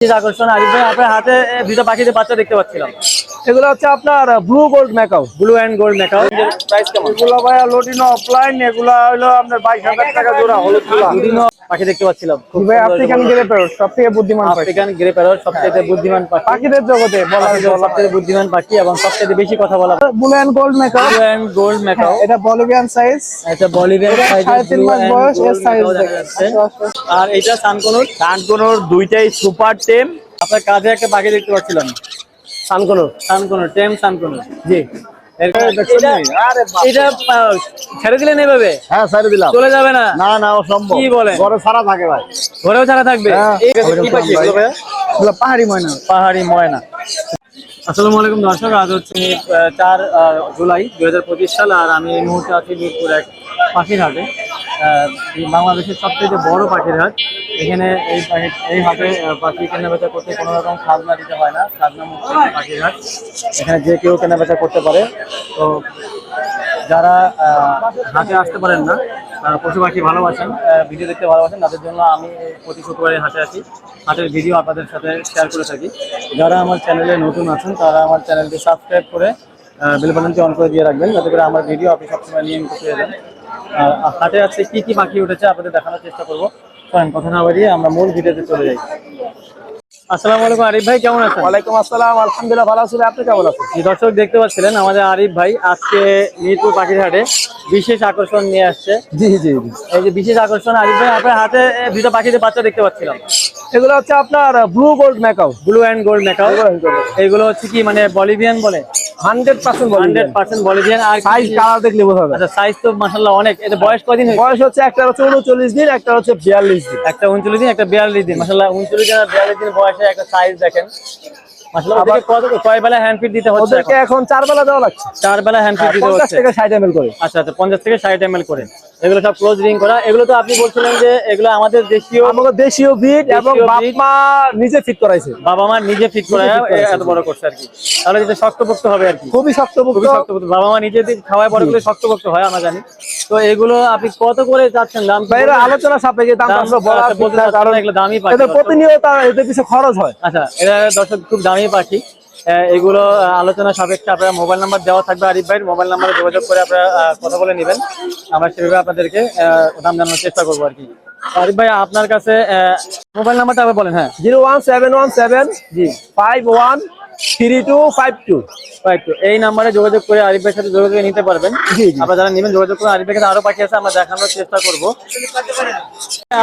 আকর্ষণ আরিফ ভাই আপনার হাতে দুটো পাখিতে বাচ্চা দেখতে পাচ্ছিলাম। এগুলো হচ্ছে আপনার blue gold macaw blue and gold macaw price কেমন? এগুলো ভাইয়া লোটিনো অফলাইন এগুলো হলো আপনার বাইশ হাজার টাকা জোড়া হলুদ দুদিনও পাখি দেখতে পাচ্ছিলাম ভাই আফ্রিকান গেলে প্যারট সব থেকে বুদ্ধিমান পাখি। আফ্রিকান গ্রে প্যারট সবচেয়ে বুদ্ধিমান পাখি। পাখিদের জগতে বলা পাখিদের সবচেয়ে বুদ্ধিমান পাখি এবং সবচেয়ে বেশি কথা বলা blue and gold macaw blue and gold macaw এটা বলিভিয়ান সাইজ এটা বলিভিয়ান সাড়ে তিন মাস বয়স এর সাইজ আর এটা সানকনুর কানকোনোর দুইটাই সুপার টেম আপনার কাজে একটা পাখি দেখতে পাচ্ছিলাম। কানকোনোর সানকনুর টেম সানকনুর। জি। এর- এটা এটা ছেড়ে দিলেন এভাবে? হ্যাঁ দিলাম। চলে যাবে না? না না অসম্ভব। কি বলেন? ঘরে সারা থাকে ভাই। ঘরেও ছাড়া থাকবে? হ্যাঁ, পাহাড়ি ময়না। পাহাড়ি ময়না। আসসালামু আলাইকুম দর্শক আজ হচ্ছে আহ, চার আহ, জুলাই দুই হাজার পঁচিশ সাল আর আমি এই মুহূর্তে আছি মিরপুর এক পাখির হাটে। বাংলাদেশের সবচেয়ে বড় পাখির হাট। এখানে এই পাখি- এই হাটে পাখি কেনাবেচা করতে কোনো রকম খাজনা দিতে হয় না। খাজনা মুক্ত পাখির হাট। এখানে যে কেউ কেনাবেচা করতে পারে। তো যারা হাটে আসতে পারেন না পশু পাখি ভালোবাসেন ভিডিও দেখতে ভালোবাসেন, তাদের জন্য আমি প্রতি শুক্রবারে হাটে আসি। হাটের ভিডিও আপনাদের সাথে শেয়ার করে থাকি। যারা আমার চ্যানেলে নতুন আছেন, তারা আমার চ্যানেলটি সাবস্ক্রাইব করে বেল অন করে দিয়ে রাখবেন। যাতে করে আমার ভিডিও আপনি সবসময় নিয়মিত পেয়ে যান। আর হাটে আছে কি কি পাখি উঠেছে আপনাদের দেখানোর চেষ্টা করব। চলেন কথা না বাড়িয়ে আমরা মূল ভিডিওতে চলে যাই। আসসালামু আলাইকুম আরিফ ভাই কেমন আছেন? ওয়ালাইকুম আসসালাম আলহামদুলিল্লাহ ভালো আছি আপনি কেমন আছেন? দর্শক দেখতে পাচ্ছিলেন আমাদের আরিফ ভাই আজকে মিরপুর পাখির হাটে বিশেষ আকর্ষণ নিয়ে আসছে। জি জি জি। এই যে বিশেষ আকর্ষণ আরিফ ভাই আপনার হাতে দুটো পাখিতে বাচ্চা দেখতে পাচ্ছিলাম। এগুলো হচ্ছে আপনার blue gold macaw blue and gold macaw এইগুলো হচ্ছে কি মানে বলিভিয়ান বলে? Hundred percent hundred percent Bolivian আর সাইজ কালার দেখলে বোঝা যাবে। আচ্ছা সাইজ তো মাসাল্লাহ অনেক। এটা বয়স কয়দিন বয়স হচ্ছে একটা হচ্ছে দিন একটা হচ্ছে দিন। একটা দিন একটা বিয়াল্লিশ দিন। আর বিয়াল্লিশ দিন বয়সে একটা সাইজ দেখেন। এখন? চার বেলা দেওয়া লাগছে। চার বেলা হ্যান্ড ফিট দিতে হচ্ছে। থেকে ষাট এম করে। আচ্ছা আচ্ছা পঞ্চাশ থেকে ষাট এম করে। এগুলো সব ক্লোজ রিং করা। এগুলো তো আপনি বলছিলেন যে এগুলো আমাদের দেশীয় আমাকে দেশীয় বিট এবং। মা নিজে ফিট করাইছে। বাবা মা নিজে ফিট করে করেছে। এত বড় করছে আর কি। তাহলে যেটা শক্তপোক্ত হবে আর কি। খুবই শক্তপোক্ত। খুবই শক্তপোক্ত। বাবা মা নিজে খাওয়ায় বড় করলে শক্তপোক্ত হয় আমরা জানি। তো এগুলো আপনি কত করে যাচ্ছেন? দাম বাইরে আলোচনা সাপেক্ষে দাম আমরা বলা আচ্ছা, কারণ এগুলো দামই পাখি এদের প্রতিনিয়ত এদের কিছু খরচ হয়। আচ্ছা এটা দর্শক খুব দামি পাখি এগুলো আলোচনা সাপেক্ষে আপনার মোবাইল নাম্বার দেওয়া থাকবে আরিফ ভাইয়ের। মোবাইল নাম্বারে যোগাযোগ করে আপনারা কথা বলে নেবেন। আমরা সেভাবে আপনাদেরকে দাম জানানোর চেষ্টা করব আর কি। আরিফ ভাই আপনার কাছে মোবাইল নাম্বারটা আবার বলেন হ্যাঁ। Zero one seven one seven জি। Five one three two five two. Right তো এই নাম্বারে যোগাযোগ করে আরিফ ভাইয়ের সাথে যোগাযোগ নিতে পারবেন। আপনারা যারা নেবেন যোগাযোগ করে আরিফ ভাইয়ের কাছে আরও পাখি আছে আমরা দেখানোর চেষ্টা করব।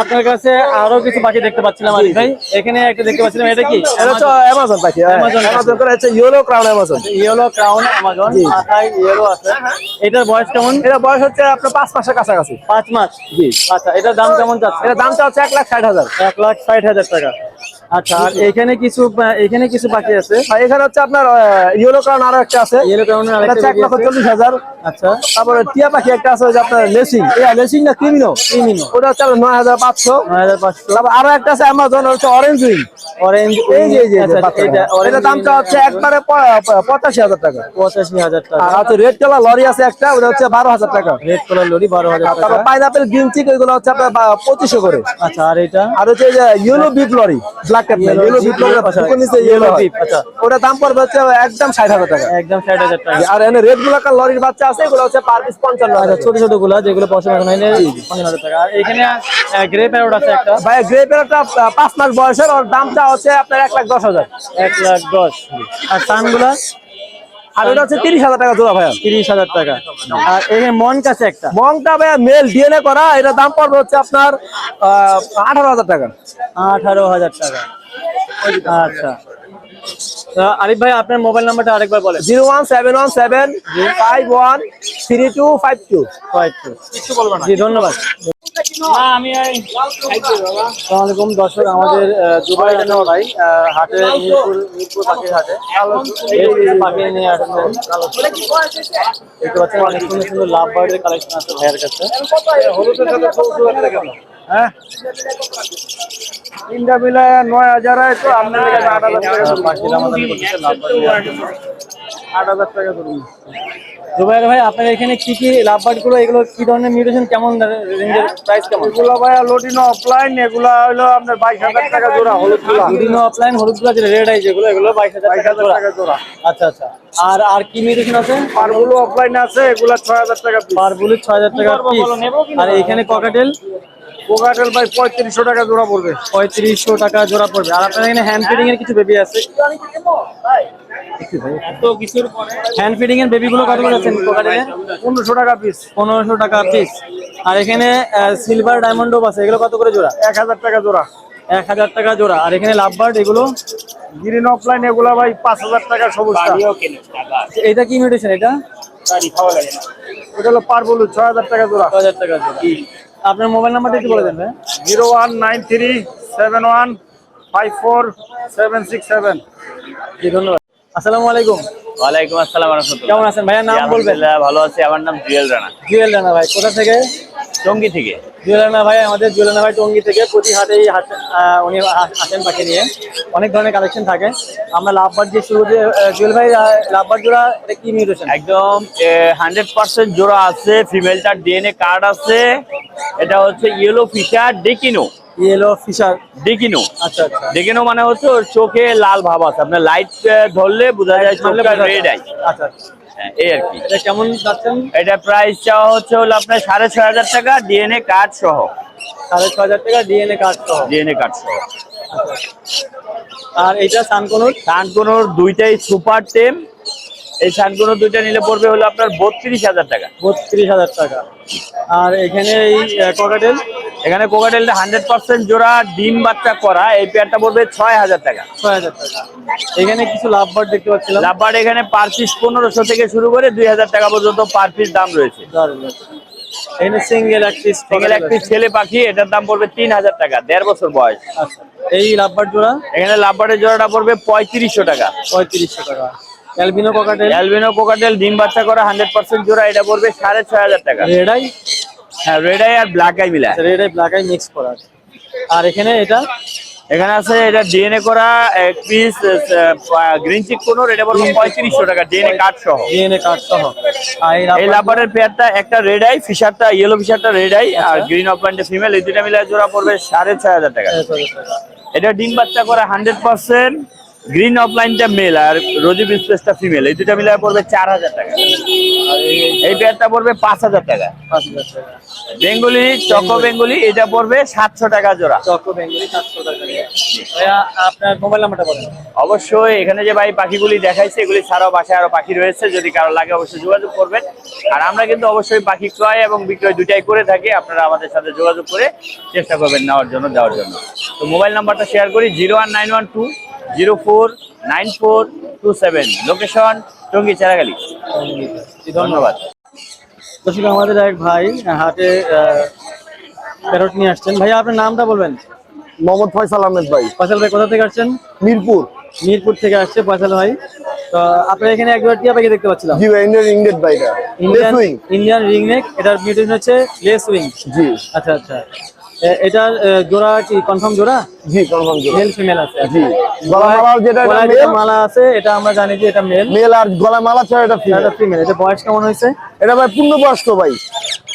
আপনার কাছে আরও কিছু পাখি দেখতে পাচ্ছিলাম আরিফ ভাই। এখানে একটা দেখতে পাচ্ছিলাম এটা কি? এটা হচ্ছে অ্যামাজন পাখি পাখি। অ্যামাজন করে yellow crown Amazon yellow crown মাথায় ইয়েলো আছে। এটার বয়স কেমন? এটা বয়স হচ্ছে আপনার পাঁচ মাসের কাছাকাছি। পাঁচ মাস। জি। আচ্ছা এটার দাম কেমন যাচ্ছে এটা দামটা হচ্ছে এক লাখ ষাট হাজার। এক লাখ ষাট হাজার টাকা। আচ্ছা আর এখানে কিছু এখানে কিছু পাখি আছে? এখানে হচ্ছে আপনার ইয়েলো ক্রাউন আরও একটা আছে। ইয়েলো আরেকটা এক লক্ষ চল্লিশ হাজার। আচ্ছা। তারপরে টিয়া পাখি একটা আছে যে আপনার লেসিং। লেসিং না ক্রিমিনো? Crimino। ওটা হচ্ছে আপনার নয় হাজার পাঁচশো। নয় হাজার পাঁচশো। তারপর আরও একটা আছে অ্যামাজন হচ্ছে অরেঞ্জ উইং অরেঞ্জ এই যে এই যে এটা দামটা হচ্ছে একবারে পঁচাশি হাজার টাকা। পঁচাশি হাজার টাকা। রেড কালার লরি আছে একটা ওটা হচ্ছে বারো হাজার টাকা। রেড কালার লরি বারো হাজার টাকা। তারপর পাইনাপেল গ্রিন চিক ওইগুলো হচ্ছে আপনার পঁচিশশো করে। আচ্ছা আর এটা? আর হচ্ছে yellow bib lory black cap Yellow yellow bib lory আচ্ছা, নিচে ইয়েলো beef, আচ্ছা। ওটা দাম পড়বে হচ্ছে একদম ষাট হাজার টাকা। একদম ষাট হাজার টাকা। আর এনে রেড ব্ল্যাকার লরির বাচ্চা আছে এগুলো হচ্ছে পার পিস আচ্ছা ছোট ছোটগুলা যেগুলো পছন্দ এখন হয়নি পঞ্চান্ন হাজার টাকা। আর এখানে গ্রে প্যারোট আছে একটা। ভাই গ্রে পেয়ারটা পাঁচ মাস বয়সের ওর দামটা হচ্ছে আপনার এক লাখ দশ হাজার। এক লাখ দশ। আর সানগুলা আর ওটা হচ্ছে তিরিশ হাজার টাকা জোড়া ভাইয়া। তিরিশ হাজার টাকা। আর এখানে মন কাছে একটা। মংটা ভাইয়া মেল ডিএনএ করা এটা দাম পড়বে হচ্ছে আপনার আঠারো হাজার টাকা। আঠারো হাজার টাকা। আচ্ছা। তা আরিফ ভাই আপনার মোবাইল নাম্বারটা আরেকবার বলেন। Zero one seven one seven five one three two five two. Five two. জি ধন্যবাদ। আসসালামাইকুম দর্শক আমাদের দুবাই ভাই হাটে মিরপুর মিরপুর পাখির হাটে। পাখি নিয়ে আসছেন দেখতে পাচ্ছেন অনেক সুন্দর সুন্দর লাভ বার্ডের কালেকশন আছে ভাইয়ের কাছে। হ্যাঁ? তিনটা মিলে নয় হাজার তো আপনার আট হাজার টাকা। আট হাজার টাকা ধরুন। জুবাইর ভাই আপনার এখানে কি কি লাভবার্ডগুলো এগুলো কি ধরনের মিউটেশন কেমন রেঞ্জের প্রাইস কেমন? এগুলো ভাইয়া লোটিনো অফলাইন এগুলো হলো আপনার বাইশ হাজার টাকা জোড়া হলুদগুলা। অফলাইন হলুদগুলো যেটা রেড আই যেগুলো এগুলো বাইশ হাজার টাকা জোড়া। আচ্ছা আচ্ছা। আর আর কি মিউটেশন আছে? পারগুলো অফলাইন আছে এগুলো ছয় হাজার টাকা পিস পার বুলেট ছয় হাজার টাকা আর এখানে ককাটেল কোকাটেল ভাই পঁয়ত্রিশশো টাকা জোড়া পড়বে। পঁয়ত্রিশশো টাকা জোড়া পড়বে। আর আপনার এখানে হ্যান্ড ফিডিং এর কিছু বেবি আছে? হ্যান্ড ফিডিং এর বেবি গুলো কত করে আছেন কোকাটেলে পনেরোশো টাকা পিস পনেরোশো টাকা পিস আর এখানে সিলভার ডায়মন্ড আছে। এগুলো কত করে জোড়া? এক হাজার টাকা জোড়া। এক হাজার টাকা জোড়া। আর এখানে লাভবার্ড এগুলো? গ্রিন অফলাইন এগুলো ভাই পাঁচ হাজার টাকা সবুজ এটা কি মিউটেশন এটা? ওটা হলো পার বলু ছয় হাজার টাকা জোড়া। ছ হাজার টাকা জোড়া। আপনার মোবাইল নাম্বারটা একটু বলে দেন ভাই। Zero one nine three seven one five four seven six seven. জি ধন্যবাদ। আসসালামু আলাইকুম। ওয়ালাইকুম আসসালাম কেমন আছেন ভাইয়ার নাম বলবেন। ভালো আছি। আমার নাম জুয়েল রানা। জুয়েল রানা ভাই কোথা থেকে? টঙ্গী থেকে। জুয়েলানা ভাই, আমাদের জুয়েলানা ভাই টঙ্গি থেকে প্রতি হাটেই উনি আসেন পাখি নিয়ে। অনেক ধরনের কালেকশন থাকে। আমরা লাভবার দিয়ে শুরু যে জুয়েল ভাই লাভবার জোড়া, এটা কি মিউটেশন একদম হান্ড্রেড পার্সেন্ট জোড়া আছে ফিমেলটার ডিএনএ কার্ড আছে। এটা হচ্ছে ইয়েলো ফিচার ডেকিনো ইয়েলো ফিশার ডেকিনো আচ্ছা আচ্ছা। ডেকিনো মানে হচ্ছে ওর চোখে লাল ভাব আছে। আপনার লাইট ধরলে বোঝা যায় চোখটা রেড আই আচ্ছা হ্যাঁ, এই আর কি। এটা কেমন যাচ্ছেন এটা প্রাইস চাওয়া হচ্ছে হলো আপনার সাড়ে ছয় হাজার টাকা ডিএনএ কার্ড সহ। সাড়ে ছ হাজার টাকা ডিএনএ কার্ড সহ। ডিএনএ কার্ড সহ। আর এটা সানকনুর সানকোনোর দুইটাই সুপার টেম এই সানকোনোর দুইটা নিলে পড়বে হলো আপনার বত্রিশ হাজার টাকা। বত্রিশ হাজার টাকা। আর এখানে এই ককাটেল এখানে কোকাটেলটা হান্ড্রেড পার্সেন্ট জোড়া ডিম বাচ্চা করা এই পেয়ারটা পড়বে ছয় হাজার টাকা। ছয় হাজার টাকা। এখানে কিছু লাভবার্ড দেখতে পাচ্ছিলাম। লাভবার এখানে পার পিস পনেরোশো থেকে শুরু করে দুই হাজার টাকা পর্যন্ত পার পিস দাম রয়েছে। এখানে সিঙ্গেল এক পিস সিঙ্গেল একটি ছেলে পাখি এটার দাম পড়বে তিন হাজার টাকা দেড় বছর বয়স। আচ্ছা এই লাভবার্ড জোড়া? এখানে জোড়াটা পড়বে পঁয়ত্রিশশো টাকা। পঁয়ত্রিশশো টাকা। অ্যালবিনো ককাটেল অ্যালবিনো কোকাটেল ডিম বাচ্চা করা হান্ড্রেড পার্সেন্ট জোড়া এটা পড়বে সাড়ে ছয় হাজার টাকা। রেড আই হ্যাঁ রেড আই আর ব্ল্যাক আই মিলা red eye black eye mix করা আর এখানে এটা? এখানে আছে এটা ডিএনএ করা এক পিস গ্রিন চিক কোনোর এটা পড়বে পঁয়ত্রিশশো টাকা ডিএনএ কার্ড সহ। ডিএনএ কার্ড সহ। এই লাভারের পেয়ারটা একটা রেড আই ফিশারটা ইয়েলো ফিশারটা রেড আই আর গ্রিন অপলাইনটা ফিমেল এই দুটা মিলে জোড়া পড়বে সাড়ে ছয় হাজার টাকা। এটা ডিম বাচ্চা করে হান্ড্রেড পার্সেন্ট গ্রিন অফলাইনটা মেল আর রোজিব স্পেসটা ফিমেল এই দুটা মিলে পড়বে চার হাজার টাকা। এই পেয়ারটা পড়বে পাঁচ হাজার টাকা। বেঙ্গলি চকো বেঙ্গলি এটা পড়বে সাতশো টাকা জোড়া। চক্র বেঙ্গলি সাতশো টাকা আপনার মোবাইল নাম্বারটা বলেন। অবশ্যই এখানে যে ভাই পাখিগুলি দেখাইছে এগুলি ছাড়াও বাসায় আরও পাখি রয়েছে যদি কারও লাগে অবশ্যই যোগাযোগ করবেন। আর আমরা কিন্তু অবশ্যই পাখি ক্রয় এবং বিক্রয় দুটাই করে থাকি আপনারা আমাদের সাথে যোগাযোগ করে চেষ্টা করবেন নেওয়ার জন্য দেওয়ার জন্য। তো মোবাইল নাম্বারটা শেয়ার করি zero one nine one two zero four nine four two seven. Location Tongi চারাগালি। ধন্যবাদ। দর্শক আমাদের এক ভাই হাটে প্যারট নিয়ে আসছেন। ভাইয়া আপনার নামটা বলবেন? মোহাম্মদ ফয়সাল আহমেদ ভাই। ফয়সাল ভাই কোথা থেকে আসছেন? মিরপুর। মিরপুর থেকে আসছে ফয়সাল ভাই। তো আপনার এখানে একবার টিয়া পাখি দেখতে পাচ্ছিলাম। জি ভাই ইন্ডিয়ান ইংরেজ ভাই এটা। ইন্ডিয়ান সুইং ইন্ডিয়ান রিং নেক এটার মিউটেশন হচ্ছে লেস উইং। জি। আচ্ছা আচ্ছা। এ- এটার এ, জোড়া কি কনফার্ম জোড়া? জি কনফার্ম জি মেল ফিমেল আছে। জি গলা মালা যেটা এটা মেল আছে এটা আমরা জানি যে এটা মেল মেল আর গলা মালা ছাড়া এটা ফিমেল এটা ফিমেল এটা বয়স কেমন হয়েছে? এটা ভাই পূর্ণবয়স্ক ভাই।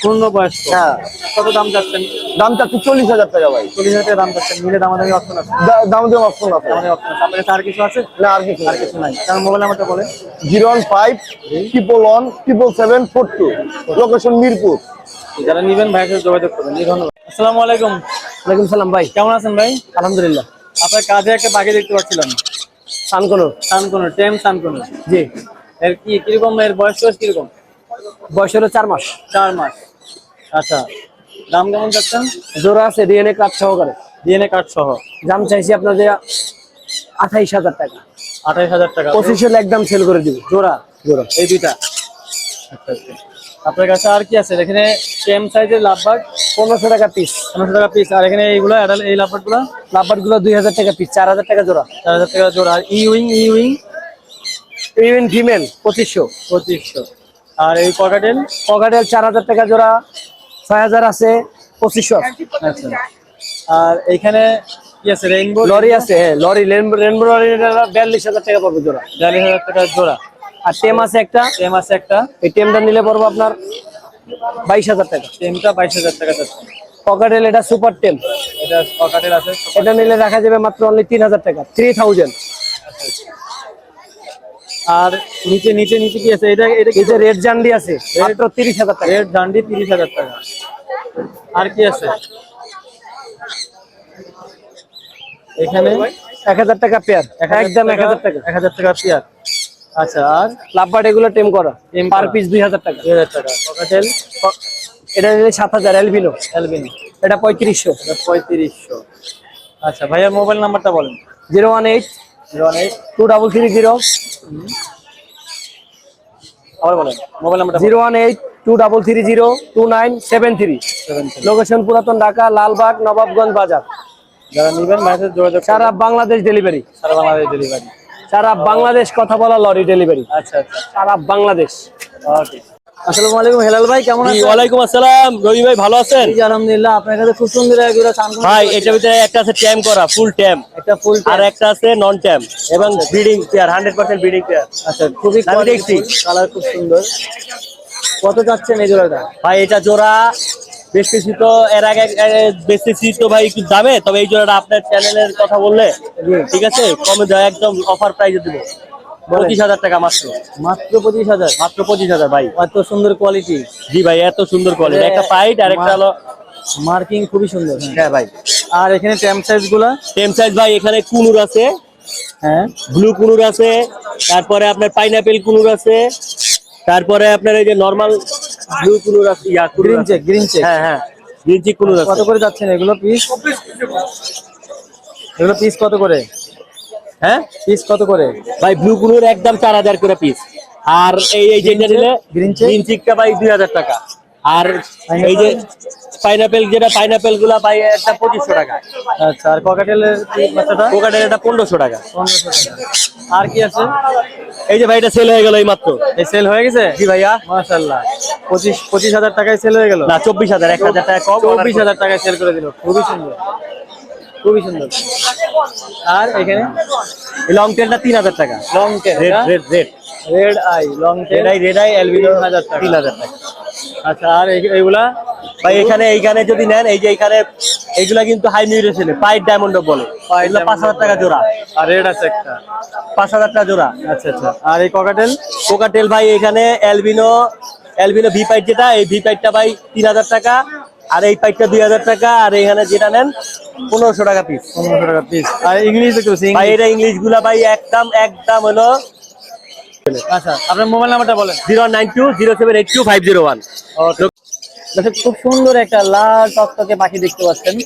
পূর্ণ বয়স হ্যাঁ। কত দাম চাচ্ছেন? দাম চাচ্ছি চল্লিশ হাজার টাকা ভাই। চল্লিশ হাজার টাকা দাম চাচ্ছেন। মিলে দামাদামি অপশন আছে? দাম দেওয়া অপশন আছে। দামাদামি অপশন আছে। আপনার আর কিছু আছে? না আর কিছু আর কিছু নাই। কারণ মোবাইল নাম্বারটা বলে zero one five triple one triple seven four two location Mirpur. যারা নিবেন ভাইয়ের সাথে যোগাযোগ করবেন। ধন্যবাদ। আসসালামু আলাইকুম। ওয়ালাইকুম সালাম ভাই। কেমন আছেন ভাই? আলহামদুলিল্লাহ। আপনার কাঁধে একটা পাখি দেখতে পাচ্ছিলাম। সানকোনো। সানকোনো টেম সানকোনো। জি। এর কি কীরকম এর বয়স টয়স কীরকম? বয়স হলো চার মাস। চার মাস। আচ্ছা। দাম কেমন যাচ্ছেন জোড়া আছে ডিএনএ কার্ড সহকারে। ডিএনএ কার্ড সহ। দাম চাইছি আপনাদের আঠাইশ হাজার টাকা। আঠাইশ হাজার টাকা। পঁচিশ হলে একদম সেল করে দিব। জোড়া? জোড়া। এই দুইটা। আচ্ছা আচ্ছা। আপনার কাছে আর কি আছে? এখানে সেম সাইজের লাভবার্ড পনেরোশো টাকা পিস পনেরোশো টাকা পিস আর এখানে এইগুলো এই লাভবার্ডগুলো লাভবারগুলো দুই হাজার টাকা পিস চার হাজার টাকা জোড়া। চার হাজার টাকা জোড়া। ই উইং ই উইং ইভেন ফিমেল পঁচিশশো। পঁচিশশো। আর এই পকাটেল পকেটের চার হাজার টাকা জোড়া ছয় হাজার আছে পঁচিশশো। আচ্ছা। আর এইখানে কি আছে? রেইনবো লরি আছে হ্যাঁ লরি রেনবো রেনবো লরি বিয়াল্লিশ হাজার টাকা পড়বে জোড়া। বিয়াল্লিশ হাজার টাকা জোড়া। আর টেম আছে একটা। টেম আছে একটা। এই টেমটা নিলে পড়ব আপনার বাইশ হাজার টাকা। টেমটা বাইশ হাজার টাকা পকেটেল এটা সুপার টেম। এটা পকেটের আছে এটা নিলে রাখা যাবে মাত্র অনলি তিন হাজার টাকা থ্রি থাউজেন্ড আর নিচে নিচে নিচে কি আছে? এটা এটা যে রেড জান্ডি আছে মাত্র তিরিশ হাজার টাকা। রেড ডান্ডি তিরিশ হাজার টাকা। আর কি আছে? এখানে এক হাজার টাকা পেয়ার একদম এক হাজার টাকা। এক হাজার টাকা পেয়ার আচ্ছা আর লাভবার্ড এগুলো টেম করা পার পিস দুই হাজার টাকা। দুই হাজার টাকা এটা নিলে সাত হাজার এলবিনো অ্যালবিন এটা পঁয়ত্রিশশো। পঁয়ত্রিশশো। আচ্ছা ভাইয়া মোবাইল নাম্বারটা বলেন। Zero one eight zero one eight. Two double three zero. আবার বলেন মোবাইল নাম্বারটা zero one eight two double three zero two nine seven three. Location পুরাতন ঢাকা লালবাগ নবাবগঞ্জ বাজার। যারা নেবেন মেসেজ যোগাযোগ সারা বাংলাদেশ ডেলিভারি সারা বাংলাদেশ ডেলিভারি সারা বাংলাদেশ কথা বলা লরি ডেলিভারি আচ্ছা আচ্ছা। সারা বাংলাদেশ। ওকে আসসালামু আলাইকুম হেলাল ভাই কেমন আছেন? ওয়ালাইকুম আসসালাম। রবি ভাই ভালো আছেন? আলহামদুলিল্লাহ আপনার কাছে খুব সুন্দর ভাই এটার ভিতরে একটা আছে ট্যাম করা ফুল ট্যাম একটা ফুল আর একটা আছে নন ট্যাম এবং ব্রিডিং পেয়ার ব্রিডিং পেয়ার আচ্ছা খুবই কালার খুব সুন্দর। কত যাচ্ছেন এই জোড়াটা? ভাই এটা জোড়া বেচতেছি তো এর আগে বেচতেছি তো ভাই একটু দামে তবে এই জোড়াটা আপনার চ্যানেলের কথা বললে ঠিক আছে? কমে দেওয়া একদম অফার প্রাইসে দিব। পঁচিশ হাজার টাকা মাত্র। মাত্র পঁচিশ হাজার? মাত্র পঁচিশ হাজার ভাই। এত সুন্দর কোয়ালিটি জি ভাই এত সুন্দর কোয়ালিটি একটা পাইট আর একটা হলো মার্কিং খুবই সুন্দর। হ্যাঁ। হ্যাঁ ভাই। আর এখানে সাইজগুলা? টেম সাইজ ভাই এখানে কুনুর আছে। হ্যাঁ। ব্লু কুনুর আছে। তারপরে আপনার পাইনাপেল কুনুর আছে। তারপরে আপনার এই যে নরমাল ব্লু কুনুর আছে yeah conure green cheek green cheek হ্যাঁ হ্যাঁ গ্রিন চেক কুনুর কত করে যাচ্ছেন এগুলো পিস এগুলো পিস কত করে? হ্যাঁ? পিস কত করে? ভাই ব্লু কুনুর একদম চার হাজার করে পিস আর এই এই যেটা নিলে Green check? গ্রিন চেকটা ভাই দুই হাজার টাকা। আর এই যে পাইনাপেল যেটা পাইনাপেলগুলা ভাই একটা পঁচিশশো টাকা। আচ্ছা আর ককাটেলের বাচ্চাটা? কোকাটের এটা পনেরোশো টাকা। পনেরোশো টাকা। আর কি আছে? এই যে ভাই এটা সেল হয়ে গেল এই মাত্র। এই সেল হয়ে গেছে? জি ভাইয়া। মাশাল্লাহ পঁচিশ পঁচিশ হাজার টাকায় সেল হয়ে গেল? না চব্বিশ হাজার এক হাজার টাকা কম চব্বিশ হাজার টাকায় সেল করে দিল। খুবই সুন্দর। খুবই সুন্দর। আর এখানে? লং টেলটা তিন হাজার টাকা। Long tail red red red red eye long tail red eye red eye তিন হাজার টাকা। তিন হাজার টাকা। আচ্ছা আর এই- এইগুলা? ভাই এখানে এইখানে যদি নেন এই যে এখানে এইগুলা কিন্তু হাই মিউরেশন পাইট ডায়মন্ড বলে। এগুলো পাঁচ হাজার টাকা জোড়া। আর রেড আছে একটা। পাঁচ হাজার টাকা জোড়া। আচ্ছা আচ্ছা। আর এই ককাটেল কোকাটেল ভাই এখানে এলবিনো এলবিনো ভি পাইট যেটা এই ভি পাইটটা ভাই তিন হাজার টাকা আর এই পাইটটা দুই হাজার টাকা আর এখানে যেটা নেন পনেরোশো টাকা পিস পনেরোশো টাকা পিস আর ইংলিশ দেখতে ভাই। এটা ইংলিশগুলা ভাই একদম একদম হলো আচ্ছা আপনার মোবাইল নাম্বারটা বলেন। Zero nine two zero seven eight two five zero one. খুব সুন্দর একটা লাল টকটকে পাখি দেখতে পাচ্ছেন।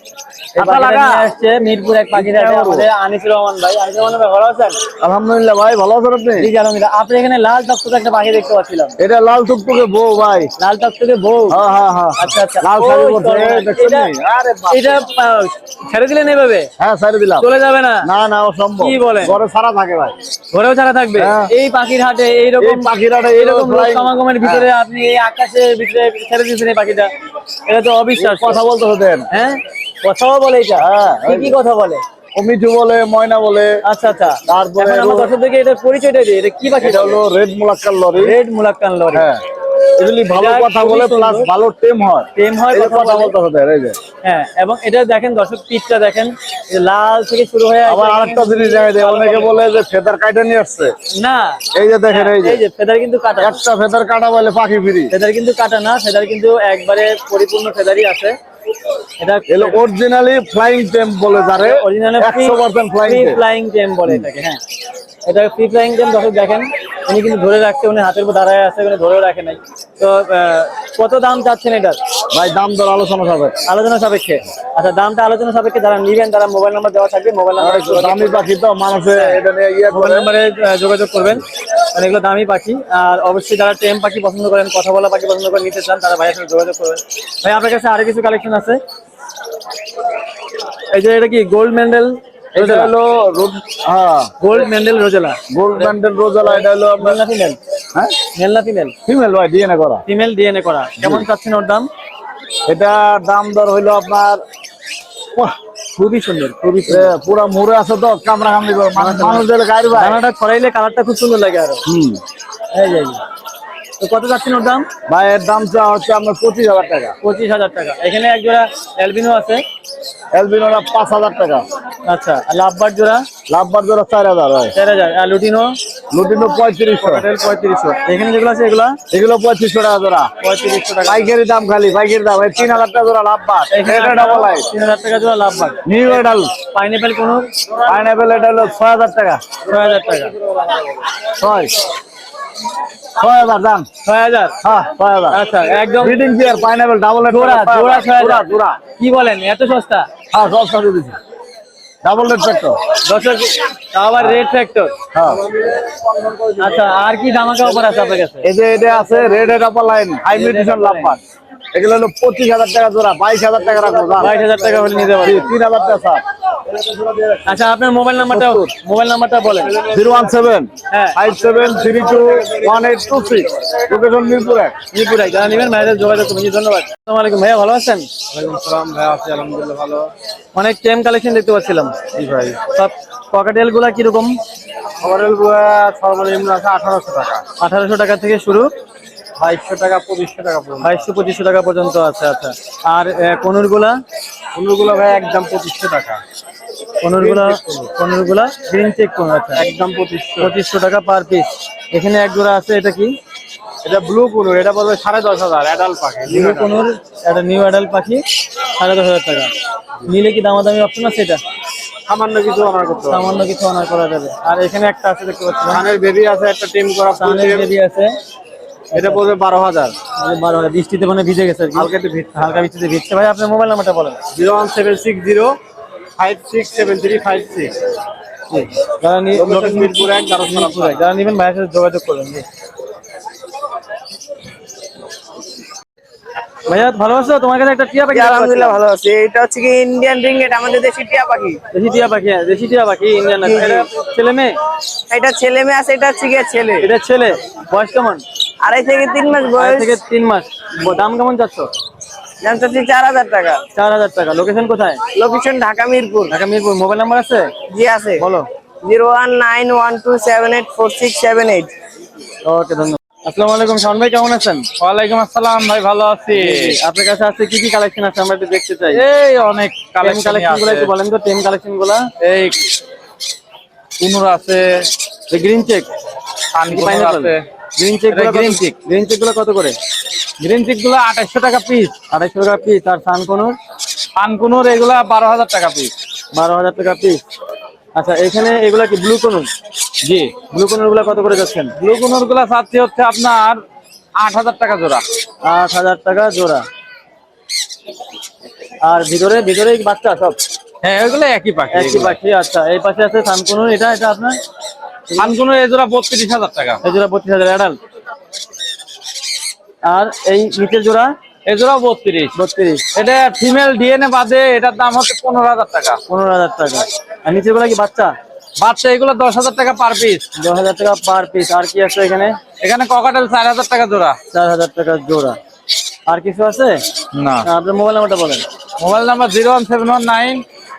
আসছে মিরপুর এক পাখি আমাদের আনিসুর রহমান ভাই। আনিসুর রহমান ভাই ভালো আছেন? আলহামদুলিল্লাহ ভাই ভালো আছেন আপনি? জি আলহামদুলিল্লাহ। আপনি এখানে লাল টকটকে একটা পাখি দেখতে পাচ্ছিলাম। এটা লাল টুকটুকে বউ ভাই। লাল টকটকে বউ? হ্যাঁ হ্যাঁ হ্যাঁ। আচ্ছা আচ্ছা। লাল শাড়ি পরছে, দেখছেন এটা- আরে এটা ছেড়ে দিলেন এভাবে? হ্যাঁ ছেড়ে দিলাম। চলে যাবে না? না না অসম্ভব। কি বলেন? ঘরে সারা থাকে ভাই। ঘরেও ছাড়া থাকবে? হ্যাঁ। এই পাখির হাটে এইরকম এই পাখিরাটা এইরকম সমাগমের ভিতরে আপনি এই আকাশের ভিতরে ছেড়ে দিয়েছেন এই পাখিটা এটা? তো অবিশ্বাস কথা বলতে হতেন হ্যাঁ? কথাও বলে এটা। হ্যাঁ, কি কি কথা বলে? অমিটু বলে ময়না বলে। আচ্ছা আচ্ছা। তারপরে আমার দর্শকদেরকে এটা পরিচয়টা দিই। এটা কি পাখি? এটা হলো রেড মুলাক্কার লরি। Red মুলাক্কান lory. হ্যাঁ। এগুলি ভালো কথা বলে প্লাস ভালো টেম হয়। টেম হয়, কথা কথা বলতে হতেন এই যে। হ্যাঁ এবং এটা দেখেন দর্শক পিচটা দেখেন লাল থেকে শুরু হয়ে আবার আরেকটা জিনিস দেখা যায় অনেকে বলে যে ফেদার কাটা নিয়ে আসছে। না এই যে দেখেন এই যে। এই যে ফেদার কিন্তু কাটা একটা ফেদার কাটা বলে পাখি ফ্রি। ফেদার কিন্তু কাটা না ফেদার কিন্তু একবারে পরিপূর্ণ ফেদারই আছে। এটা অরিজিনালি ফ্লাইং টেম বলে যারে অরিজিনাল একশো পার্সেন্ট ফ্লাইং ফ্লাইং টেম বলে এটাকে হ্যাঁ। এটা ফ্রি ফ্লাইং টেম দর্শক দেখেন উনি কিন্তু ধরে রাখছে উনি হাতের উপর দাঁড়ায় আছে উনি ধরেও রাখে নাই। তো কত দাম চাচ্ছেন এটার? ভাই দাম দর আলোচনা হবে আলোচনা সাপেক্ষে। আচ্ছা দামটা আলোচনা সাপেক্ষে যারা নিবেন তারা মোবাইল নাম্বার দেওয়া থাকবে মোবাইল নাম্বার একটু দামি পাখি তো মানুষে এটা নিয়ে ইয়ে মোবাইল নাম্বারে যোগাযোগ করবেন। কারণ এগুলো দামি পাখি। আর অবশ্যই যারা টেম পাখি পছন্দ করেন কথা বলা পাখি পছন্দ করে নিতে চান তারা ভাইয়ের সাথে যোগাযোগ করবেন। ভাই আপনার কাছে আরও কিছু কালেকশন আছে? এই যে এটা কি গোল্ড মেন্ডেল এটা হলো হ্যাঁ। গোল্ড মেন্ডেল রোজেলা গোল্ড ব্যান্ডেল রোজালা এটা হলো আপনার মেল না ফিমেল হ্যাঁ? মেল না ফিমেল ফিমেল ভাই ডিএনএ করা। ফিমেল ডিএনএ করা। কেমন চাচ্ছেন ওর দাম? এটার দাম দর হইল আপনার খুবই সুন্দর খুবই সুন্দর। মুড়ে আছে তো কামড়া কামড়ি মানুষ দিলে গাড়ি ভাই। দানাটা ছড়াইলে কালারটা খুব সুন্দর লাগে আরও। হুম। এই যে এই যে। তো কত যাচ্ছেন ওর দাম? ভাই এর দাম হচ্ছে আপনার পঁচিশ হাজার টাকা। পঁচিশ হাজার টাকা। এখানে এক জোড়া অ্যালবিনো আছে? এলবিনোরা পাঁচ হাজার টাকা। আচ্ছা লাভবার জোড়া? লাভবার জোড়া চার হাজার হয় চার হাজার। আর লুটিনো? লুটিনো পঁয়ত্রিশশো। পঁয়ত্রিশশো। এখানে যেগুলো আছে এগুলা? এগুলো পঁয়ত্রিশশো টাকা জোড়া। পঁয়ত্রিশশো টাকা। পাইকারি দাম খালি পাইকারি দাম। তিন হাজার টাকা জোড়া লাভবার। এটা ডাবল আই তিন হাজার টাকা জোড়া লাভবার। নিউ এডাল পাইনাপেল কোন পাইনাপেল এটা হলো ছয় হাজার টাকা। ছয় হাজার টাকা। ছয়। ছয় হাজার দাম। ছয় হাজার? হ্যাঁ ছয় হাজার। আচ্ছা একদম ব্রিডিং পেয়ার পাইনাপেল ডাবল জোড়া জোড়া ছয় জোড়া হাজার। জোড়া কি বলেন এত সস্তা? হ্যাঁ সস্তা দিচ্ছি ডাবল রেড ফ্যাক্টর তাও আবার রেড ফ্যাক্টর হ্যাঁ। আচ্ছা আর কি ধামাকা অফার আছে আপনার কাছে? এই যে এটা আছে red head opaline high mutation lovebird এগুলো হলো পঁচিশ হাজার টাকা জোড়া বাইশ হাজার টাকা রাখব। বাইশ হাজার টাকা হলে নিতে পারবেন তিন হাজার টাকা আচ্ছা আপনার মোবাইল নাম্বারটা মোবাইল নাম্বারটা বলেন। জিরো ওয়ান সেভেন হ্যাঁ। Five seven three two one eight two six. Location Mirpur এক। মিরপুরাই যারা নেবেন ভাইদের যোগাযোগ করবেন ধন্যবাদ। আসসালামু আলাইকুম। ভাইয়া ভালো আছেন? সালাম। ভাই আছি আলহামদুলিল্লাহ ভালো। অনেক টেম কালেকশন দেখতে পাচ্ছিলাম। জি ভাই। সব পকেটেলগুলা কীরকম? ওভারঅল সর্বনিম্ন আছে আঠারোশো টাকা। আঠারোশো টাকা থেকে শুরু। বাইশশো টাকা পঁচিশশো টাকা পর্যন্ত বাইশশো পঁচিশশো টাকা পর্যন্ত আছে আচ্ছা। আর কনুরগুলা অন্যগুলো ভাই একদম পঁচিশশো টাকা। কনুরগুলা কনুর। গুলা গ্রিন চেক কোন আচ্ছা। একদম পঁচিশশো। পঁচিশশো টাকা পার পিস এখানে এক জোড়া আছে এটা কি? এটা ব্লু কুনুর এটা পড়বে সাড়ে দশ হাজার অ্যাডাল্ট পাখি নিউ কনুর একটা নিউ অ্যাডাল্ট পাখি সাড়ে দশ হাজার টাকা। নিলে কি দামাদামি অপশন আছে এটা? সামান্য কিছু আমার করতে সামান্য কিছু অনার করা যাবে। আর এখানে একটা আছে দেখতে পাচ্ছি ধানের বেবি আছে একটা টিম করা সামনের বেবি আছে। এটা পড়বে বারো হাজার। বারো হাজার। বৃষ্টিতে মানে ভিজে গেছে হালকা একটু ভিড় হালকা বৃষ্টিতে ভিজছে। ভাই আপনার মোবাইল নাম্বারটা বলেন। Zero one seven six zero five six seven three five six. যারা মিরপুর এক যারা নেবেন ভাইয়ের সাথে যোগাযোগ করবেন। ভাইয়া ভালো আছো? তোমার কাছে একটা টিয়া পাখি আলহামদুলিল্লাহ ভালো আছি। এটা হচ্ছে কি ইন্ডিয়ান আমাদের দেশি টিয়া পাখি। দেশি টিয়া পাখি হ্যাঁ, দেশি টিয়া পাখি ইন্ডিয়ান ছেলে মেয়ে? এটা ছেলে মেয়ে আছে এটা হচ্ছে ছেলে। এটা ছেলে। বয়স কেমন? আড়াই থেকে তিন মাস বয়স। থেকে তিন মাস। দাম কেমন চাচ্ছ দাম চাচ্ছি চার হাজার টাকা। চার হাজার টাকা। লোকেশন কোথায়? Location Dhaka Mirpur. Dhaka Mirpur. Mobile number আছে? জি আছে। বলো। Zero one nine one two seven eight four six seven eight. Okay ধন্যবাদ। আসসালামু আলাইকুম। শাওন ভাই কেমন আছেন? ওয়ালাইকুম আসসালাম। ভাই ভালো আছি। আপনার কাছে আছে কি কি কালেকশন আছে? আমরা একটু দেখতে চাই। এই অনেক কালেকশনগুলো একটু বলেন তো টেম কালেকশনগুলা এই কুনুর আছে। গ্রিন চেক আছে। গ্রিন চেক green গ্রিন চেকগুলো কত করে? গ্রিন চিকগুলো আঠাশশো টাকা পিস আড়াইশো টাকা পিস আর সানকনুর? পানকুনুর এগুলা বারো হাজার টাকা পিস বারো হাজার টাকা পিস আচ্ছা এখানে এগুলা কি ব্লু কনুর জি। ব্লু কনুরগুলা কত করে যাচ্ছেন? ব্লু কুনুরগুলা চাচ্ছি হচ্ছে আপনার আট হাজার টাকা জোড়া। আট হাজার টাকা জোড়া। আর ভিতরে ভিতরে বাচ্চা সব? হ্যাঁ ওইগুলো একই পাখি একই পাখি আচ্ছা। এই পাশে আছে সানকনুর। এটা এটা আপনার? পানকুনুর এই জোড়া বত্রিশ হাজার টাকা। এই জোড়া পঁচিশ হাজার অ্যাডাল্ট আর এই নিচের জোড়া? এই জোড়া বত্রিশ। বত্রিশ। এটা ফিমেল ডিএনএ বাদে এটার দাম হচ্ছে পনেরো হাজার টাকা। পনেরো হাজার টাকা। আর নিচেরগুলা কি বাচ্চা? বাচ্চা এগুলো দশ হাজার টাকা পার পিস দশ হাজার টাকা পার পিস আর কি আছে এখানে? এখানে ককাটেল চার হাজার টাকা জোড়া। চার হাজার টাকা জোড়া। আর কিছু আছে? না। আপনার মোবাইল নাম্বারটা বলেন। Mobile number zero one seven one nine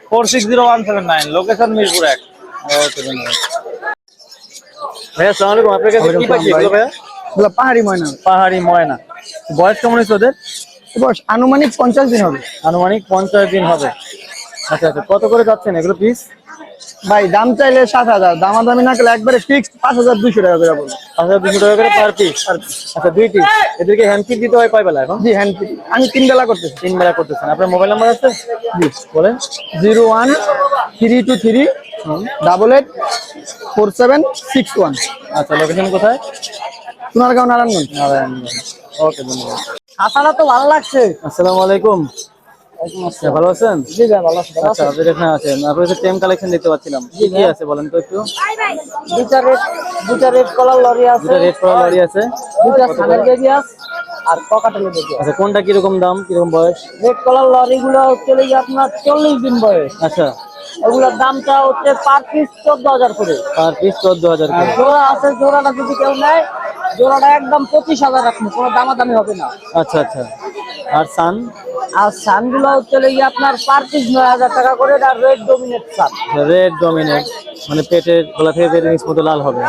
four six zero one seven nine location Mirpur এক। ওকে ধন্যবাদ। ভাইয়া সালাম আলাইকুম। আপনার কাছে কি পাখি এগুলো ভাইয়া? এগুলো পাহাড়ি ময়না। পাহাড়ি ময়না। বয়স কেমন হয়েছে ওদের? বয়স আনুমানিক পঞ্চাশ দিন হবে। আনুমানিক পঞ্চাশ দিন হবে। আচ্ছা আচ্ছা কত করে যাচ্ছেন এগুলো পিস ভাই দাম চাইলে সাত হাজার দামাদামি না করলে একবারে ফিক্সড পাঁচ হাজার দুইশো টাকা করে বলব। পাঁচ হাজার দুশো টাকা করে পার পিস আচ্ছা দুই পিস এদেরকে হ্যান্ড ফিট দিতে হয় কয় বেলা এখন? জি হ্যান্ড আমি তিন বেলা করতেছি। তিন বেলা করতেছেন। আপনার মোবাইল নাম্বার আছে? জি। বলেন। Zero one three two three double eight four seven six one. আচ্ছা লোকেশন কোথায়? সোনারগাঁও নারায়ণগঞ্জ। নারায়ণগঞ্জ। ওকে ধন্যবাদ। আসাটা তো ভালো লাগছে। আসসালামু আলাইকুম। ভালো আছেন? জি ভাই ভালো আছে। আচ্ছা আপনি এখানে আছেন। আপনার কাছে টেম কালেকশন দেখতে পাচ্ছিলাম। কি কি আছে বলেন তো একটু? দুটা রেড দুটা রেড কলার লরি আছে। দুটা রেড কলার লরি আছে। দুটা সানের বেবি আছে আর বেবি আচ্ছা কোনটা কীরকম দাম কীরকম বয়স? রেড কলার লরি গুলো চলে গিয়ে আপনার চল্লিশ দিন বয়স। আচ্ছা। এগুলোর দামটা হচ্ছে পার পিস চোদ্দ হাজার করে। পার পিস চোদ্দ হাজার আর করে। জোড়া আছে জোড়াটা যদি কেউ নেয় জোড়াটা একদম পঁচিশ হাজার রাখব কোনো দামাদামি হবে না। আচ্ছা আচ্ছা। আর সান আর সানগুলো হচ্ছে গিয়ে আপনার পার পিস নয় হাজার টাকা করে এটা রেড ডোমিনেট সান রেড ডোমিনেট মানে পেটের গলা থেকে পেটের নিচ মতো লাল হবে।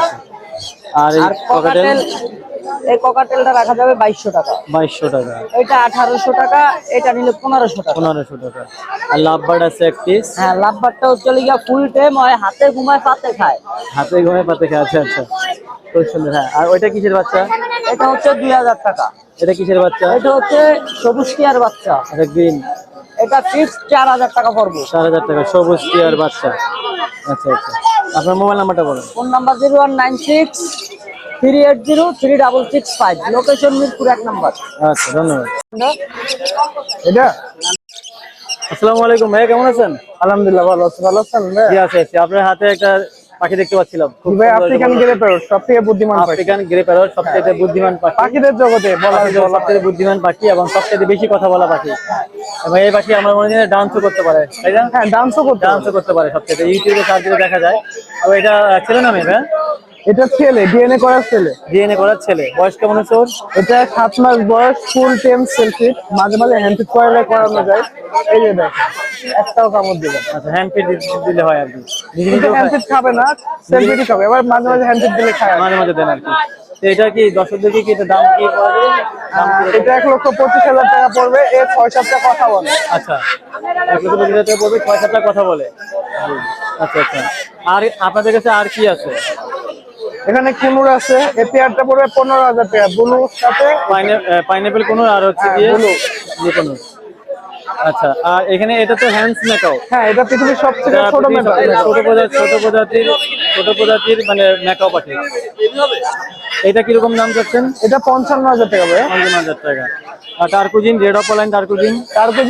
আর এই এই ককাটেলটা রাখা যাবে বাইশশো টাকা। বাইশশো টাকা। এটা আঠারোশো টাকা এটা নিলে পনেরোশো টাকা। পনেরোশো টাকা। আর লাভ বার্ড আছে এক পিস হ্যাঁ লাভবারটা হচ্ছে গিয়ে ফুল টাইম হয় হাতে ঘুমায় পাতে খায়। হাতে ঘুমে পাতে খায়। আচ্ছা আচ্ছা। খুব সুন্দর হ্যাঁ। আর ওইটা কিসের বাচ্চা? এটা হচ্ছে দুই হাজার টাকা। এটা কিসের বাচ্চা? এটা হচ্ছে সবুজ টিয়ার বাচ্চা। এটা গ্রিন এটা ফিক্স চার হাজার টাকা পড়বে। চার হাজার টাকা সবুজ টিয়ার বাচ্চা। আচ্ছা আচ্ছা। আপনার মোবাইল নাম্বারটা বলুন। Phone number zero one nine six three eight zero three double six five. Location Mirpur এক নাম্বার। আচ্ছা ধন্যবাদ। এটা? আসসালামু আলাইকুম ভাই কেমন আছেন? আলহামদুলিল্লাহ ভালো আছি ভালো আছেন জি আছে আপনার হাতে একটা পাখি দেখতে পাচ্ছিলাম। খুব ভাই আফ্রিকান গ্রে প্যারট সব থেকে বুদ্ধিমান পাখি। আফ্রিকান গ্রে প্যারট সবচেয়ে বুদ্ধিমান পাখি। পাখিদের জগতে বলা পাখিদের সবচেয়ে বুদ্ধিমান পাখি এবং সবচেয়ে বেশি কথা বলা পাখি। এবং এই পাখি আমার মনে হয় ডান্সও করতে পারে। তাই না? হ্যাঁ ডান্সও করতে ডান্সও করতে পারে সবচেয়ে ইউটিউবে সার্চ দেখা যায়। তো এটা ছেলে নামে হ্যাঁ এটা ছেলে ডিএনএ করার ছেলে। ডিএনএ করার ছেলে। বয়স কেমন হচ্ছে ওর? এটা সাত মাস বয়স ফুল টেম সেলফি মাঝে মাঝে হ্যান্ড করালে করানো যায়। এই যে দেখ একটাও কামড় দিবে আচ্ছা হ্যান্ড ফিট দিলে হয় আর কি। হ্যান্ড খায়? খাবে না সেলফিটি খাবে। এবার মাঝে মাঝে হ্যান্ড দিলে খায় মাঝে মাঝে দেন আর কি। তো এটা কি দর্শকদেরকে কি এটা দাম কি? এটা এক লক্ষ পঁচিশ হাজার টাকা পড়বে। এর ছয় সাতটা কথা বলে। আচ্ছা। এক লক্ষ পঁচিশ হাজার টাকা পড়বে ছয় সাতটা কথা বলে। আচ্ছা আচ্ছা। আর আপনাদের কাছে আর কি আছে? এখানে কুনুর আছে এই পেয়ারটা পড়বে পনেরো হাজার টাকা। ব্লু সাথে পাইনাপেল কোনো আর হচ্ছে ব্লু গিয়ে যে কোনো। আচ্ছা আর এখানে এটা তো হ্যান্ডস মেকাও হ্যাঁ এটা পৃথিবীর এটা ছোট সবচেয়ে ছোট প্রজাতির ছোট প্রজাতির ছোট প্রজাতির মানে মেকাও পাখি এটা কীরকম দাম চাচ্ছেন? এটা পঞ্চান্ন হাজার টাকা ভাই পঞ্চান্ন হাজার টাকা। আর turquoisine red opaline turquoisine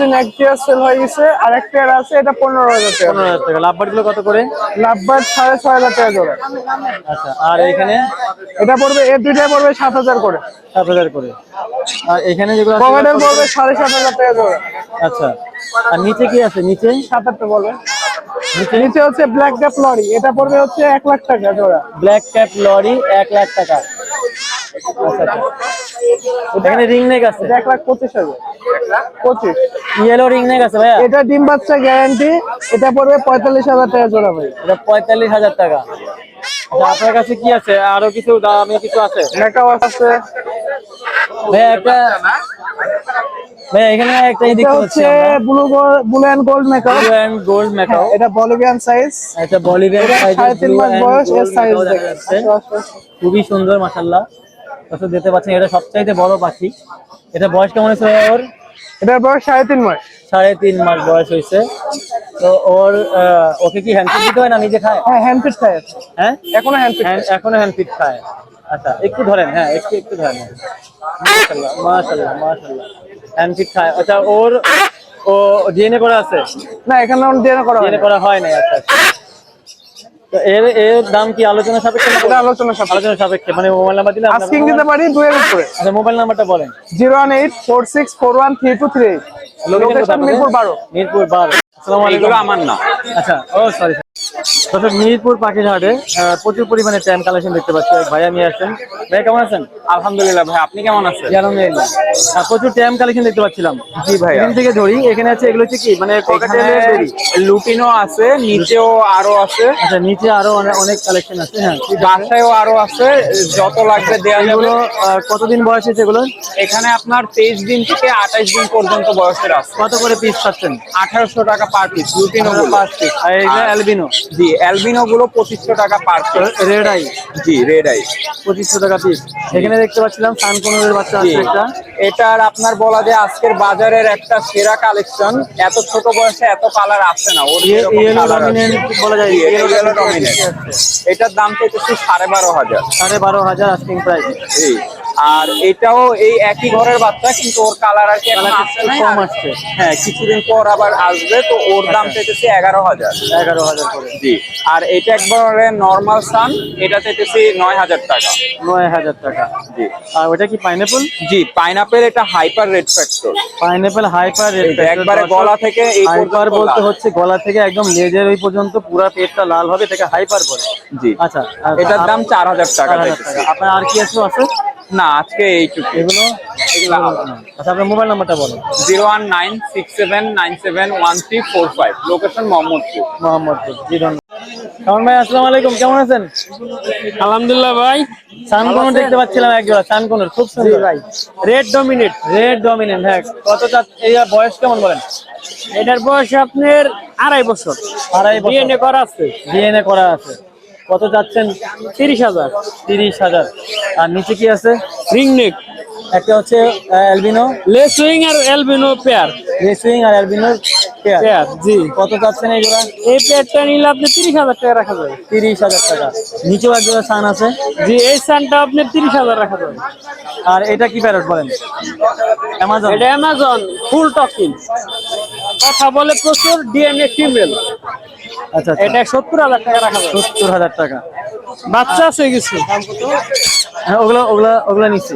দিন এক পেয়ার সেল হয়ে গেছে আর এক পেয়ার আছে এটা পনেরো হাজার টাকা। পনেরো হাজার টাকা। লাভবারগুলো কত করে? লাভবার সাড়ে ছয় হাজার টাকা জোড়া আচ্ছা আর এখানে? এটা পড়বে এর দুইটাই পড়বে সাত হাজার করে। সাত হাজার করে। আর এখানে যেগুলো পড়বে সাড়ে সাত হাজার টাকা জোড়া করে? আচ্ছা। আর নিচে কি আছে? নিচে? সাত আটটা পড়বে নিচে? হচ্ছে ব্ল্যাক গ্যাপ লরি এটা পড়বে হচ্ছে এক লাখ টাকা জোড়া। ব্ল্যাক ক্যাপ লরি এক লাখ টাকা। আচ্ছা আচ্ছা। এখানে রিং নেক আছে? এক লাখ পঁচিশ হাজার পঁচিশ। ইয়েলো রিং নেক আছে ভাইয়া? এটা ডিম বাচ্চা গ্যারান্টি এটা পড়বে পঁয়তাল্লিশ হাজার টাকা জোড়া ভাই। এটা পঁয়তাল্লিশ হাজার টাকা। আচ্ছা, আপনার কাছে কি আছে? আরও কিছু দামি কিছু আছে? মেকাও আছে। ভাইয়া একটা এখানে একটা দেখতে পাচ্ছি হচ্ছে আমরা। Blue blue and gold macaw blue and gold macaw এটা বলিভিয়ান সাইজ একটা বলিভিয়ান সাড়ে তিন মাস বয়স এর সাইজ দেখা খুবই সুন্দর দর্শক দেখতে পাচ্ছেন এটা সবচাইতে বড় পাখি। এটা বয়স কেমন হয়েছে ওর? এটার বয়স সাড়ে তিন মাস। সাড়ে তিন মাস বয়স হয়েছে। তো ওর ওকে কি হ্যান্ড দিতে হয় না নিজে খায়? হ্যাঁ হ্যান্ড ফিট খায়। হ্যাঁ? এখনও হ্যান্ড ফিট এখনও হ্যান্ড ফিট খায়। আচ্ছা একটু ধরেন হ্যাঁ একটু একটু ধরেন। মাশাল্লাহ মাশাল্লাহ মাশাল্লাহ হ্যান্ড ফিট খায়। আচ্ছা ওর ও ডিএনএ করা আছে? না এখানে ডিএনএ করা ডিএনএ করা হয় নাই আচ্ছা আচ্ছা। তো এর এর দাম কি আলোচনা সাপেক্ষে না আলোচনা সাপেক্ষে। আলোচনা সাপেক্ষে মানে মোবাইল নাম্বার দিলে আস্কিং দিতে পারি দুয়ের উপরে আচ্ছা মোবাইল নাম্বারটা বলেন। Zero one eight four six four one three two three. Eight location Mirpur বারো। মিরপুর বারো। আসসালামু আলাইকুম আমার না। আচ্ছা ও সরি দর্শক মিরপুর পাখির হাটে প্রচুর পরিমাণে ট্যাম কালেকশন দেখতে পাচ্ছি। ভাইয়া নিয়ে আসছেন। ভাই কেমন আছেন? আলহামদুলিল্লাহ ভাই আপনি কেমন আছেন? আলহামদুলিল্লাহ। প্রচুর ট্যাম কালেকশন দেখতে পাচ্ছিলাম। জি ভাইয়া। এখান থেকে ধরি এখানে আছে এগুলো হচ্ছে কি মানে বেরি আছে নিচেও আরও আছে। আচ্ছা নিচে আরও অনেক কালেকশন আছে হ্যাঁ। বাসায়ও আরও আছে যত লাগবে দেওয়া যাবে। কতদিন বয়স হয়েছে এগুলো এখানে আপনার তেইশ দিন থেকে আঠাইশ দিন পর্যন্ত বয়সের আছে। কত করে পিস পাচ্ছেন? আঠারোশো টাকা পার পিস লুটিনো পাঁচ পিস আর অ্যালবিনো জি অ্যালবিনো গুলো পঁচিশশো টাকা পার রেড আই জি রেড আই পঁচিশশো টাকা পিস এখানে দেখতে পাচ্ছিলাম সানকোনের বাচ্চা আছে একটা। এটার আপনার বলা যায় আজকের বাজারের একটা সেরা কালেকশন এত ছোট বয়সে এত কালার আসছে না ওর বলা যায়। এটার দাম চাইতেছি সাড়ে বারো হাজার। সাড়ে বারো হাজার আস্কিং প্রাইস জি। আর এটাও এই একই ঘরের বাচ্চা কিন্তু ওর কালার আর কি। কম আসছে। হ্যাঁ কিছুদিন পর আবার আসবে তো ওর দাম চাইতেছি এগারো হাজার। এগারো হাজার করে। জি। আর এটা একবারে নর্মাল সান এটা চাইতেছি নয় হাজার টাকা। নয় হাজার টাকা। জি। আর ওটা কি পাইনাপল জি পাইনাপেল এটা hyper red factor pineapple hyper এইটা একবারে গলা থেকে এই হাইপার বলতে হচ্ছে গলা থেকে একদম লেজের ওই পর্যন্ত পুরো পেটটা লাল হবে এটাকে হাইপার বলে। জি। আচ্ছা এটার দাম চার হাজার টাকা আপনার আর কি আছে আছে না আজকে এইটুকু এগুলো? এগুলো আলাদা আচ্ছা আপনার মোবাইল নাম্বারটা বলেন। Zero one nine six seven nine seven one three four five location Mohammadpur. Mohammadpur জি ধন্যবাদ। ভাই আসসালামু আলাইকুম কেমন আছেন? আলহামদুলিল্লাহ ভাই। সানকোন দেখতে পাচ্ছিলাম এক জোড়া খুব সুন্দর। ভাই। রেড ডমিনেট রেড হ্যাঁ কত এই বয়স কেমন বলেন? এটার বয়স আপনার আড়াই বছর। আড়াই বছর। ডিএনএ করা আছে। ডিএনএ করা আছে। কত চাচ্ছেন তিরিশ হাজার। তিরিশ হাজার। আর নিচে কি আছে? Ring neck. একটা হচ্ছে অ্যালবিনো লেসুইং আর এলবিনো পেয়ার রেসুইং আর অ্যালবিনো পেয়ার পেয়ার জি। কত চাচ্ছেন এই জোড়া? এই পেয়ারটা নিলে আপনি তিরিশ হাজার টাকা রাখা যাবে। তিরিশ হাজার টাকা। নিচেও এক জোড়া সান আছে। জি এই সানটা আপনি তিরিশ হাজার রাখা যাবে। আর এটা কি প্যারট বলেন? অ্যামাজন এটা অ্যামাজন ফুল টকিং কথা বলে প্রচুর ডিএনএ ফিমেল আচ্ছা আচ্ছা। এটা সত্তর হাজার টাকা রাখা সত্তর হাজার টাকা। বাচ্চা আছে কিছু। হ্যাঁ ওগুলো ওগুলো ওগুলো নিচ্ছি।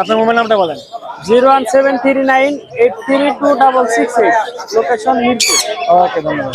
আপনার মোবাইল নামটা বলেন। Zero one seven three nine eight three two double six eight. Location Mirpur. Okay ধন্যবাদ।